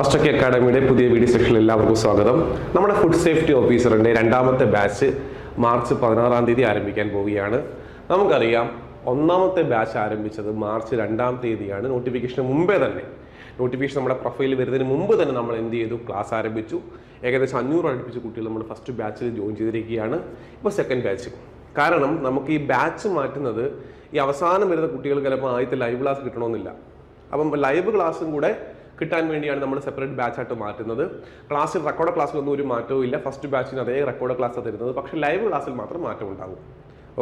First ഒക്കെ അക്കാഡമിയുടെ പുതിയ video സെക്ഷനിൽ എല്ലാവർക്കും സ്വാഗതം. നമ്മുടെ ഫുഡ് സേഫ്റ്റി ഓഫീസറിന്റെ രണ്ടാമത്തെ ബാച്ച് മാർച്ച് പതിനാറാം തീയതി ആരംഭിക്കാൻ പോവുകയാണ്. നമുക്കറിയാം ഒന്നാമത്തെ ബാച്ച് ആരംഭിച്ചത് മാർച്ച് രണ്ടാം തീയതിയാണ്. നോട്ടിഫിക്കേഷന് മുമ്പേ തന്നെ. നോട്ടിഫിക്കേഷൻ നമ്മുടെ പ്രൊഫൈലിൽ വരുന്നതിന് മുമ്പ് തന്നെ നമ്മൾ എന്ത് ചെയ്തു? ക്ലാസ് ആരംഭിച്ചു. ഏകദേശം അഞ്ഞൂറ് അടുപ്പിച്ച് കുട്ടികൾ നമ്മൾ ഫസ്റ്റ് ബാച്ചിൽ ജോയിൻ ചെയ്തിരിക്കുകയാണ്. ഇപ്പോൾ സെക്കൻഡ് ബാച്ച് കാരണം നമുക്ക് ഈ ബാച്ച് മാറ്റുന്നത് ഈ അവസാനം വരുന്ന കുട്ടികൾ ചിലപ്പോൾ ആദ്യത്തെ ലൈവ് ക്ലാസ് കിട്ടണമെന്നില്ല. അപ്പം ലൈവ് ക്ലാസ്സും കൂടെ കിട്ടാൻ വേണ്ടിയാണ് നമ്മൾ സെപ്പറേറ്റ് ബാച്ചായിട്ട് മാറ്റുന്നത്. ക്ലാസ്സിൽ റെക്കോർഡ് ക്ലാസ്സിലൊന്നും ഒരു മാറ്റവും ഇല്ല. ഫസ്റ്റ് ബാച്ചിന് അതേ റെക്കോർഡ് ക്ലാസ് തരുന്നത്. പക്ഷേ ലൈവ് ക്ലാസ്സിൽ മാത്രം മാറ്റം ഉണ്ടാകും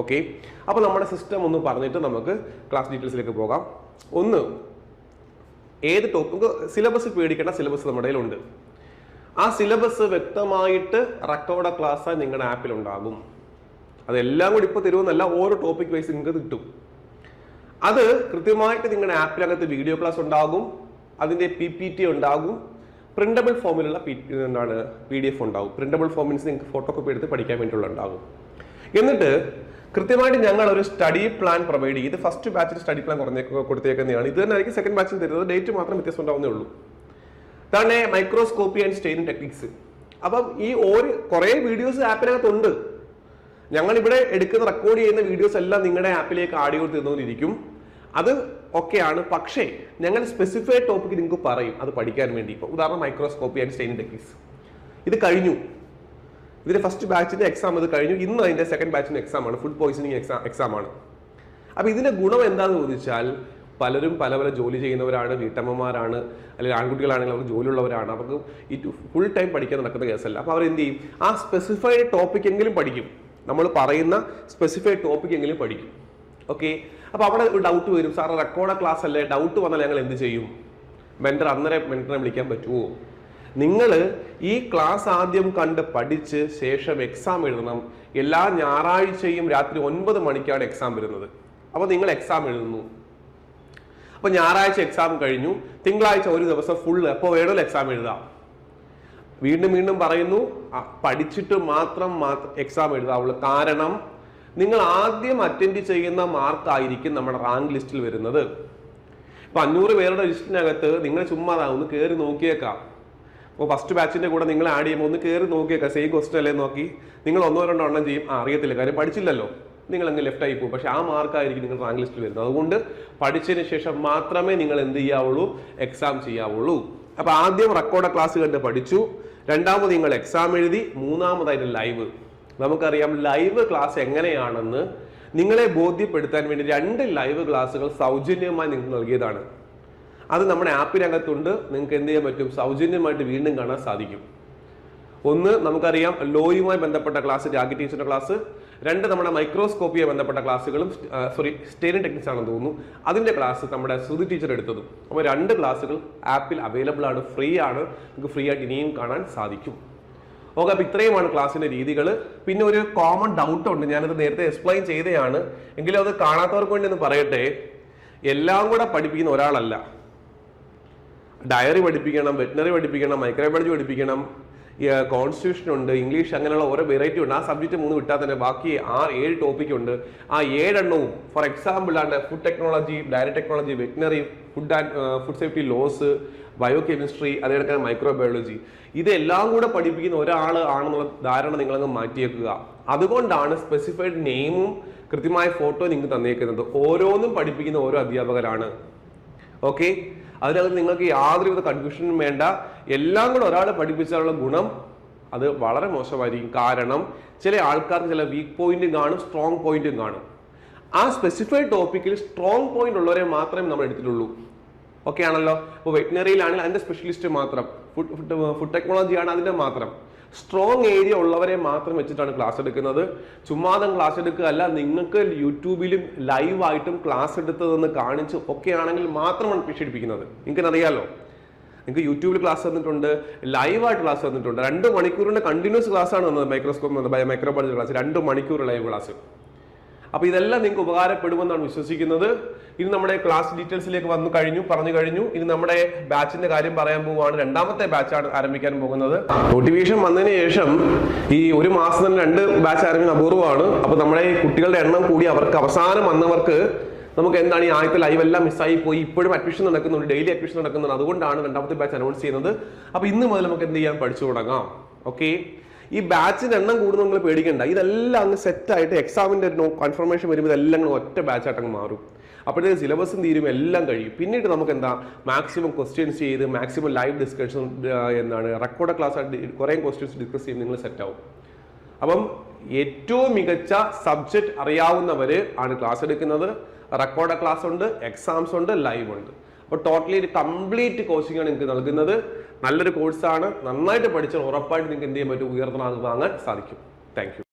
ഓക്കെ അപ്പോൾ നമ്മുടെ സിസ്റ്റം ഒന്ന് പറഞ്ഞിട്ട് നമുക്ക് ക്ലാസ് ഡീറ്റെയിൽസിലേക്ക് പോകാം. ഒന്ന് ഏത് ടോപ്പിക്ക് സിലബസ് പേടിക്കേണ്ട സിലബസ് നമ്മുടെ കയ്യിലുണ്ട്. ആ സിലബസ് വ്യക്തമായിട്ട് റെക്കോർഡ് ക്ലാസ് നിങ്ങളുടെ ആപ്പിൽ ഉണ്ടാകും. അതെല്ലാം കൂടി ഇപ്പോൾ തരുമെന്നല്ല ഓരോ ടോപ്പിക് വൈസ് നിങ്ങൾക്ക് കിട്ടും. അത് കൃത്യമായിട്ട് നിങ്ങളുടെ ആപ്പിനകത്ത് വീഡിയോ ക്ലാസ് ഉണ്ടാകും. അതിന്റെ പി പി ടി ഉണ്ടാകും. പ്രിന്റബിൾ ഫോമിലുള്ള പി എന്താണ് പി ഡി എഫ് ഉണ്ടാകും. പ്രിന്റബിൾ ഫോം മീൻസ് നിങ്ങൾക്ക് ഫോട്ടോ കോപ്പി എടുത്ത് പഠിക്കാൻ വേണ്ടിയുള്ള ഉണ്ടാകും. എന്നിട്ട് കൃത്യമായിട്ട് ഞങ്ങൾ ഒരു സ്റ്റഡി പ്ലാൻ പ്രൊവൈഡ് ചെയ്ത് ഫസ്റ്റ് ബാച്ചിൽ സ്റ്റഡി പ്ലാൻ കുറഞ്ഞ കൊടുത്തേക്കുന്നതാണ്. ഇത് തന്നെ ആയിരിക്കും സെക്കൻഡ് ബാച്ചിൽ തരുന്നത്. ഡേറ്റ് മാത്രം വ്യത്യാസം ഉണ്ടാവുന്നേ ഉള്ളൂ. ഇതാണ് മൈക്രോസ്കോപ്പി ആൻഡ് സ്റ്റെയിൻ ടെക്നിക്സ് അപ്പം ഈ ഒരു കുറേ വീഡിയോസ് ആപ്പിനകത്തുണ്ട് ഞങ്ങൾ ഇവിടെ എടുക്കുന്ന റെക്കോർഡ് ചെയ്യുന്ന വീഡിയോസ് എല്ലാം നിങ്ങളുടെ ആപ്പിലേക്ക് ആഡ് ചെയ്ത് തീർന്നുകൊണ്ടിരിക്കും. അത് ഒക്കെയാണ്. പക്ഷേ ഞങ്ങൾ സ്പെസിഫൈഡ് ടോപ്പിക് നിങ്ങൾക്ക് പറയും. അത് പഠിക്കാൻ വേണ്ടി. ഇപ്പോൾ ഉദാഹരണം മൈക്രോസ്കോപ്പി ആൻഡ് സ്റ്റെയിൻ ഡെക്കീസ് ഇത് കഴിഞ്ഞു. ഇതിന്റെ ഫസ്റ്റ് ബാച്ചിന്റെ എക്സാം ഇത് കഴിഞ്ഞു. ഇന്ന് അതിന്റെ സെക്കൻഡ് ബാച്ചിന്റെ എക്സാം ആണ്. ഫുഡ് പോയിസണിങ് എക്സാം എക്സാം ആണ്. അപ്പൊ ഇതിന്റെ ഗുണം എന്താണെന്ന് ചോദിച്ചാൽ പലരും പല പല ജോലി ചെയ്യുന്നവരാണ് വീട്ടമ്മമാരാണ് അല്ലെങ്കിൽ ആൺകുട്ടികളാണെങ്കിൽ അവർക്ക് ജോലിയുള്ളവരാണ്. അവർക്ക് ഈ ഫുൾ ടൈം പഠിക്കാൻ നടക്കുന്ന കേസല്ല അപ്പോൾ അവർ എന്ത് ചെയ്യും? ആ സ്പെസിഫൈഡ് ടോപ്പിക് എങ്കിലും പഠിക്കും. നമ്മൾ പറയുന്ന സ്പെസിഫൈഡ് ടോപ്പിക് എങ്കിലും പഠിക്കും. ഓക്കെ അപ്പോൾ അവിടെ ഒരു ഡൗട്ട് വരും. സാർ റെക്കോർഡ് ക്ലാസ് അല്ലേ? ഡൗട്ട് വന്നാൽ ഞങ്ങൾ എന്ത് ചെയ്യും? മെന്റർ അന്നേരം മെന്ററിനെ വിളിക്കാൻ പറ്റുമോ നിങ്ങൾ ഈ ക്ലാസ് ആദ്യം കണ്ട് പഠിച്ച് ശേഷം എക്സാം എഴുതണം. എല്ലാ ഞായറാഴ്ചയും രാത്രി ഒൻപത് മണിക്കാണ് എക്സാം വരുന്നത്. അപ്പോൾ നിങ്ങൾ എക്സാം എഴുതുന്നു. അപ്പോൾ ഞായറാഴ്ച എക്സാം കഴിഞ്ഞു. തിങ്കളാഴ്ച ഒരു ദിവസം ഫുള്ള് എപ്പോൾ വേണമല്ലോ എക്സാം എഴുതാം. വീണ്ടും വീണ്ടും പറയുന്നു. പഠിച്ചിട്ട് മാത്രം എക്സാം എഴുതാവുള്ളൂ. കാരണം നിങ്ങൾ ആദ്യം അറ്റൻഡ് ചെയ്യുന്ന മാർക്കായിരിക്കും നമ്മുടെ റാങ്ക് ലിസ്റ്റിൽ വരുന്നത്. ഇപ്പൊ അഞ്ഞൂറ് പേരുടെ ലിസ്റ്റിനകത്ത് നിങ്ങൾ ചുമ്മാ ഒന്ന് കയറി നോക്കിയേക്കാം. അപ്പോൾ ഫസ്റ്റ് ബാച്ചിന്റെ കൂടെ നിങ്ങൾ ആഡ് ചെയ്യുമ്പോൾ ഒന്ന് കയറി നോക്കിയേക്കാം. സെയിം ക്വസ്റ്റൻ അല്ലേ നോക്കി. നിങ്ങൾ ഒന്നോ രണ്ടോ എണ്ണം ചെയ്യും. ആ അറിയത്തില്ല. കാര്യം പഠിച്ചില്ലല്ലോ. നിങ്ങൾ അങ്ങ് ലെഫ്റ്റ് ആയി പോകും. പക്ഷെ ആ മാർക്കായിരിക്കും നിങ്ങൾ റാങ്ക് ലിസ്റ്റിൽ വരുന്നത്. അതുകൊണ്ട് പഠിച്ചതിന് ശേഷം മാത്രമേ നിങ്ങൾ എന്ത് ചെയ്യാവുള്ളൂ? എക്സാം ചെയ്യാവുള്ളൂ. അപ്പോൾ ആദ്യം റെക്കോർഡ് ക്ലാസ് കണ്ട് പഠിച്ചു. രണ്ടാമത് നിങ്ങൾ എക്സാം എഴുതി. മൂന്നാമതായിട്ട് ലൈവ് നമുക്കറിയാം ലൈവ് ക്ലാസ് എങ്ങനെയാണെന്ന് നിങ്ങളെ ബോധ്യപ്പെടുത്താൻ വേണ്ടി രണ്ട് ലൈവ് ക്ലാസ്സുകൾ സൗജന്യമായി നിങ്ങൾക്ക് നൽകിയതാണ്. അത് നമ്മുടെ ആപ്പിനകത്തുണ്ട് നിങ്ങൾക്ക് എന്ത് ചെയ്യാൻ പറ്റും? സൗജന്യമായിട്ട് വീണ്ടും കാണാൻ സാധിക്കും. ഒന്ന് നമുക്കറിയാം ലോയുമായി ബന്ധപ്പെട്ട ക്ലാസ് രാഗി ടീച്ചറിന്റെ ക്ലാസ് രണ്ട് നമ്മുടെ മൈക്രോസ്കോപ്പിയുമായി ബന്ധപ്പെട്ട ക്ലാസ്സുകളും സോറി സ്റ്റേറിംഗ് ടെക്നിക്സ് ആണെന്ന് തോന്നുന്നു. അതിന്റെ ക്ലാസ് നമ്മുടെ ശ്രുതി ടീച്ചർ എടുത്തതും. അപ്പോൾ രണ്ട് ക്ലാസ്സുകൾ ആപ്പിൽ അവൈലബിൾ ആണ് ഫ്രീ ആണ്. നിങ്ങൾക്ക് ഫ്രീ ആയിട്ട് ഇനിയും കാണാൻ സാധിക്കും. ഓക്കെ അപ്പൊ ഇത്രയുമാണ് ക്ലാസ്സിന്റെ രീതികൾ പിന്നെ ഒരു കോമൺ ഡൗട്ട് ഉണ്ട്. ഞാനത് നേരത്തെ എക്സ്പ്ലെയിൻ ചെയ്തതാണ് എങ്കിലും അത് കാണാത്തവർക്ക് വേണ്ടി ഒന്ന് പറയട്ടെ. എല്ലാം കൂടെ പഠിപ്പിക്കുന്ന ഒരാളല്ല. ഡയറി പഠിപ്പിക്കണം വെറ്റിനറി പഠിപ്പിക്കണം മൈക്രോബയോളജി പഠിപ്പിക്കണം. കോൺസ്റ്റിറ്റ്യൂഷൻ ഉണ്ട് ഇംഗ്ലീഷ് അങ്ങനെയുള്ള ഓരോ വെറൈറ്റി ഉണ്ട്. ആ സബ്ജക്റ്റ് മൂന്ന് വിട്ടാൽ തന്നെ ബാക്കി ആ ഏഴ് ടോപ്പിക് ഉണ്ട്. ആ ഏഴെണ്ണവും ഫോർ എക്സാമ്പിൾ ആണ് food technology dairy technology veterinary food and food safety laws biochemistry അതേപോലെ മൈക്രോബയോളജി ഇതെല്ലാം കൂടെ പഠിപ്പിക്കുന്ന ഒരാൾ ആണെന്നുള്ള ധാരണ നിങ്ങളങ്ങ് മാറ്റിയേക്കുക. അതുകൊണ്ടാണ് സ്പെസിഫൈഡ് നെയിമും കൃത്യമായ ഫോട്ടോ നിങ്ങൾക്ക് തന്നേക്കുന്നത്. ഓരോന്നും പഠിപ്പിക്കുന്ന ഓരോ അധ്യാപകരാണ്. ഓക്കെ അതിനകത്ത് നിങ്ങൾക്ക് യാതൊരുവിധ കൺഫ്യൂഷനും വേണ്ട. എല്ലാം കൂടെ ഒരാൾ പഠിപ്പിച്ചാലുള്ള ഗുണം അത് വളരെ മോശമായിരിക്കും. കാരണം ചില ആൾക്കാർക്ക് ചില വീക്ക് പോയിന്റും കാണും സ്ട്രോങ് പോയിന്റും കാണും. ആ സ്പെസിഫൈഡ് ടോപ്പിക്കിൽ സ്ട്രോങ് പോയിന്റ് ഉള്ളവരെ മാത്രമേ നമ്മൾ എടുത്തിട്ടുള്ളൂ. ഓക്കെ ആണല്ലോ? ഇപ്പോൾ വെറ്റിനറിയിലാണെങ്കിൽ അതിന്റെ സ്പെഷ്യലിസ്റ്റ് മാത്രം. ഫുഡ് ഫുഡ് ടെക്നോളജി ആണ് അതിന്റെ മാത്രം. സ്ട്രോങ് ഏരിയ ഉള്ളവരെ മാത്രം വെച്ചിട്ടാണ് ക്ലാസ് എടുക്കുന്നത്. ചുമ്മാതം ക്ലാസ് എടുക്കുക അല്ല നിങ്ങൾക്ക് യൂട്യൂബിലും ലൈവായിട്ടും ക്ലാസ് എടുത്തതെന്ന് കാണിച്ച് ഒക്കെ ആണെങ്കിൽ മാത്രമാണ് പിടിപ്പിക്കുന്നത് നിങ്ങൾക്ക് അറിയാലോ നിങ്ങൾക്ക് യൂട്യൂബിൽ ക്ലാസ് തന്നിട്ടുണ്ട് ലൈവായിട്ട് ക്ലാസ് തന്നിട്ടുണ്ട്. രണ്ട് മണിക്കൂറിന്റെ കണ്ടിന്യൂസ് ക്ലാസ് ആണ് തന്നത് മൈക്രോസ്കോപ്പ് മൈക്രോബോളജി ക്ലാസ് രണ്ട് മണിക്കൂർ ലൈവ് ക്ലാസ് അപ്പൊ ഇതെല്ലാം നിങ്ങൾക്ക് ഉപകാരപ്പെടുമെന്നാണ് വിശ്വസിക്കുന്നത്. ഇനി നമ്മുടെ ക്ലാസ് ഡീറ്റെയിൽസിലേക്ക് വന്നു കഴിഞ്ഞു പറഞ്ഞു കഴിഞ്ഞു. ഇനി നമ്മുടെ ബാച്ചിന്റെ കാര്യം പറയാൻ പോവുകയാണ്. രണ്ടാമത്തെ ബാച്ചാണ് ആരംഭിക്കാൻ പോകുന്നത്. മോട്ടിവേഷൻ വന്നതിന് ശേഷം ഈ ഒരു മാസം തന്നെ രണ്ട് ബാച്ച് ആരംഭിക്കുന്ന അപൂർവമാണ്. അപ്പൊ നമ്മുടെ കുട്ടികളുടെ എണ്ണം കൂടി അവർക്ക് അവസാനം വന്നവർക്ക് നമുക്ക് എന്താണ് ഈ ആദ്യത്തെ ലൈവ് എല്ലാം മിസ്സായി പോയി. ഇപ്പോഴും അഡ്മിഷൻ നടക്കുന്നുണ്ട് ഡെയിലി അഡ്മിഷൻ നടക്കുന്നുണ്ട്. അതുകൊണ്ടാണ് രണ്ടാമത്തെ ബാച്ച് അനൗൺസ് ചെയ്യുന്നത്. അപ്പൊ ഇന്ന് മുതൽ നമുക്ക് എന്ത് ചെയ്യാൻ പഠിച്ചു തുടങ്ങാം. ഓക്കെ ഈ ബാച്ചിന്റെ എണ്ണം കൂടുന്ന നിങ്ങൾ പേടിക്കണ്ട. ഇതെല്ലാം അങ്ങ് സെറ്റ് ആയിട്ട് എക്സാമിന്റെ കൺഫർമേഷൻ വരുമ്പോൾ ഇതെല്ലാം ഒറ്റ ബാച്ചായിട്ട് അങ്ങ് മാറും. അപ്പോഴത്തേക്ക് സിലബസും തീരും എല്ലാം കഴിയും. പിന്നീട് നമുക്ക് എന്താ മാക്സിമം ക്വസ്റ്റ്യൻസ് ചെയ്ത് മാക്സിമം ലൈവ് ഡിസ്കഷൻ എന്താണ്? റെക്കോർഡ് ക്ലാസ് ആയിട്ട് കുറേ ക്വസ്റ്റ്യൻസ് ഡിസ്കസ് ചെയ്ത് നിങ്ങൾ സെറ്റ് ആവും. അപ്പം ഏറ്റവും മികച്ച സബ്ജക്റ്റ് അറിയാവുന്നവര് ആണ് ക്ലാസ് എടുക്കുന്നത്. റെക്കോർഡ് ക്ലാസ് ഉണ്ട് എക്സാംസ് ഉണ്ട് ലൈവ് ഉണ്ട്. അപ്പോൾ ടോട്ടലി ഒരു കംപ്ലീറ്റ് കോച്ചിങ് ആണ് നിങ്ങൾക്ക് നൽകുന്നത്. നല്ലൊരു കോഴ്സാണ് നന്നായിട്ട് പഠിച്ചാൽ ഉറപ്പായിട്ട് നിങ്ങൾക്ക് എന്ത് ചെയ്യാൻ പറ്റും? ഉയർന്ന സാധിക്കും. താങ്ക്